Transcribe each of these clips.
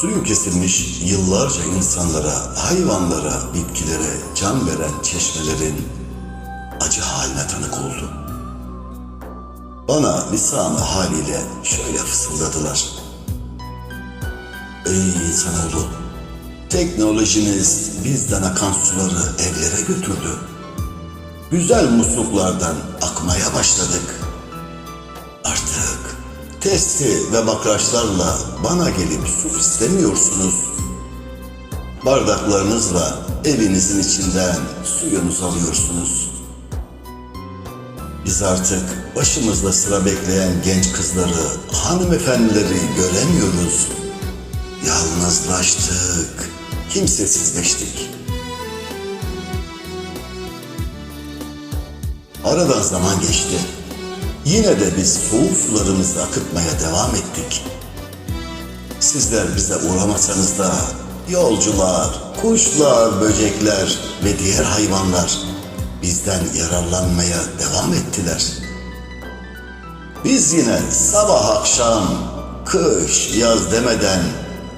Suyu kesilmiş yıllarca insanlara, hayvanlara, bitkilere can veren çeşmelerin acı haline tanık oldu. Bana lisanı haliyle şöyle fısıldadılar. Ey insanoğlu, teknolojiniz bizden akan suları evlere götürdü. Güzel musluklardan akmaya başladık. Testi ve bakraçlarla bana gelip su istemiyorsunuz. Bardaklarınızla evinizin içinden suyunuzu alıyorsunuz. Biz artık başımızda sıra bekleyen genç kızları, hanımefendileri göremiyoruz. Yalnızlaştık, kimsesizleştik. Aradan zaman geçti. Yine de biz soğuk sularımızı akıtmaya devam ettik. Sizler bize uğramasanız da yolcular, kuşlar, böcekler ve diğer hayvanlar bizden yararlanmaya devam ettiler. Biz yine sabah akşam, kış, yaz demeden,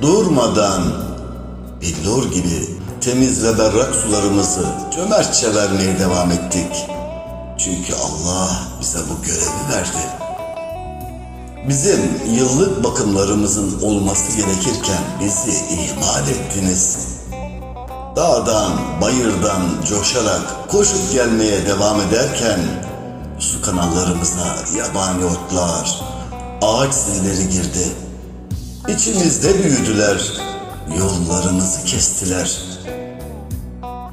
durmadan, billur gibi temiz ve berrak sularımızı cömertçe vermeye devam ettik. Çünkü Allah bize bu görevi verdi. Bizim yıllık bakımlarımızın olması gerekirken bizi ihmal ettiniz. Dağdan, bayırdan coşarak koşup gelmeye devam ederken su kanallarımıza yabani otlar, ağaç zilleri girdi. İçimizde büyüdüler, yollarımızı kestiler.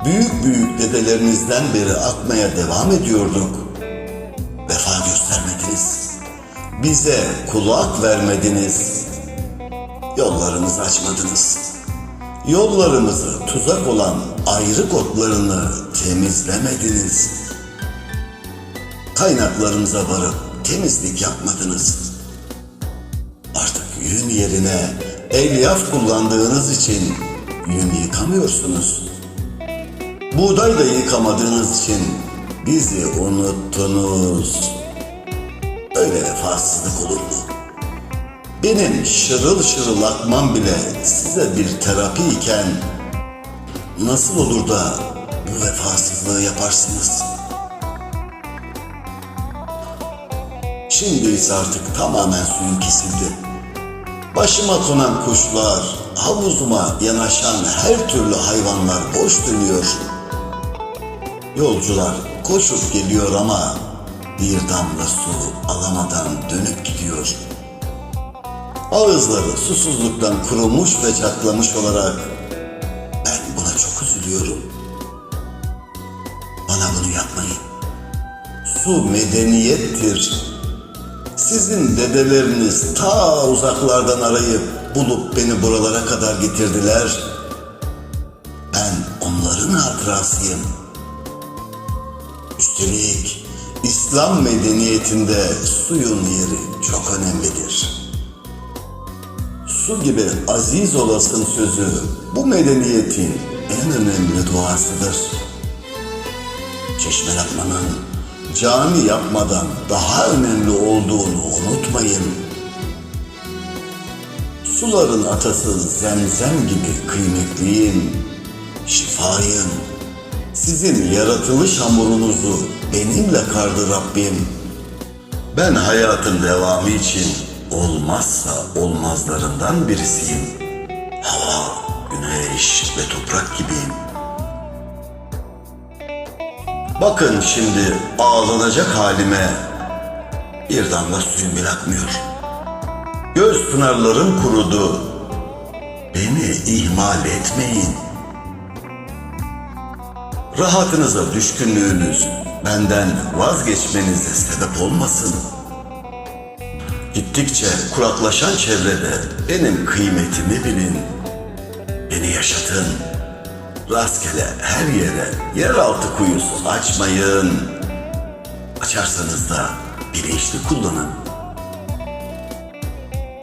Büyük büyük dedelerinizden beri akmaya devam ediyorduk. Vefa göstermediniz. Bize kulak vermediniz. Yollarımızı açmadınız. Yollarımızı tuzak olan ayrık otlarını temizlemediniz. Kaynaklarımıza varıp temizlik yapmadınız. Artık yün yerine elyaf kullandığınız için yün yıkamıyorsunuz. Buğday da yıkamadığınız için bizi unuttunuz. Öyle vefasızlık olur mu? Benim şırıl şırıl akmam bile size bir terapi iken nasıl olur da bu vefasızlığı yaparsınız? Şimdi ise artık tamamen suyum kesildi. Başıma konan kuşlar, havuzuma yanaşan her türlü hayvanlar boş dönüyor. Yolcular koşup geliyor ama bir damla su alamadan dönüp gidiyor. Ağızları susuzluktan kurumuş ve çatlamış olarak ben buna çok üzülüyorum. Bana bunu yapmayın. Su medeniyettir. Sizin dedeleriniz ta uzaklardan arayıp bulup beni buralara kadar getirdiler. Ben onların hatırasıyım. Üstelik İslam medeniyetinde suyun yeri çok önemlidir. Su gibi aziz olasın sözü bu medeniyetin en önemli duasıdır. Çeşme yapmanın cami yapmadan daha önemli olduğunu unutmayın. Suların atası zemzem gibi kıymetliyim, şifayım. Sizin yaratılış hamurunuzu benimle kardı Rabbim. Ben hayatın devamı için olmazsa olmazlarından birisiyim. Hava, güneş ve toprak gibiyim. Bakın şimdi ağlanacak halime bir damla suyum bile akmıyor. Göz pınarlarım kurudu. Beni ihmal etmeyin. Rahatınıza düşkünlüğünüz benden vazgeçmenize sebep olmasın. Gittikçe kuraklaşan çevrede benim kıymetimi bilin. Beni yaşatın. Rastgele her yere yeraltı kuyusu açmayın. Açarsanız da bilinçli kullanın.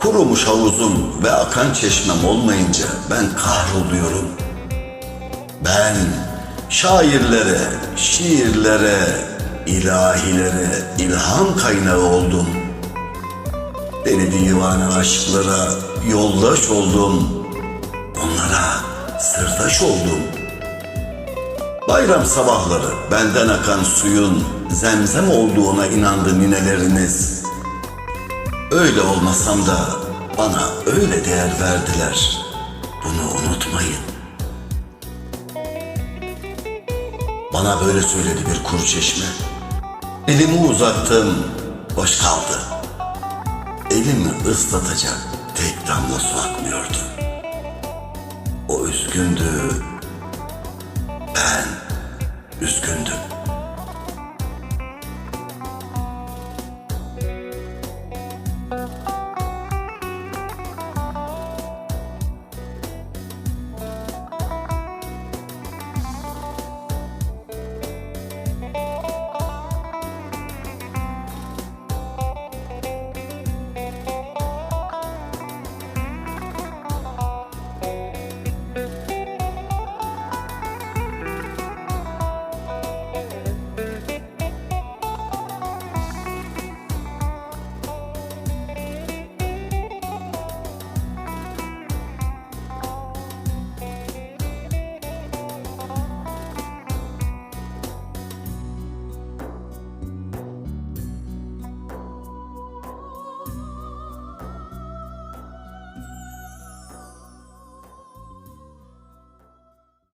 Kurumuş havuzum ve akan çeşmem olmayınca ben kahroluyorum. Ben şairlere, şiirlere, ilahilere ilham kaynağı oldum. Deli divane aşklara yoldaş oldum. Onlara sırdaş oldum. Bayram sabahları benden akan suyun zemzem olduğuna inandı nineleriniz. Öyle olmasam da bana öyle değer verdiler. Bunu unutmayın. Bana böyle söyledi bir kuru çeşme. Elimi uzattım, boş kaldı. Elimi ıslatacak tek damla su akmıyordu. O üzgündü, ben üzgündüm.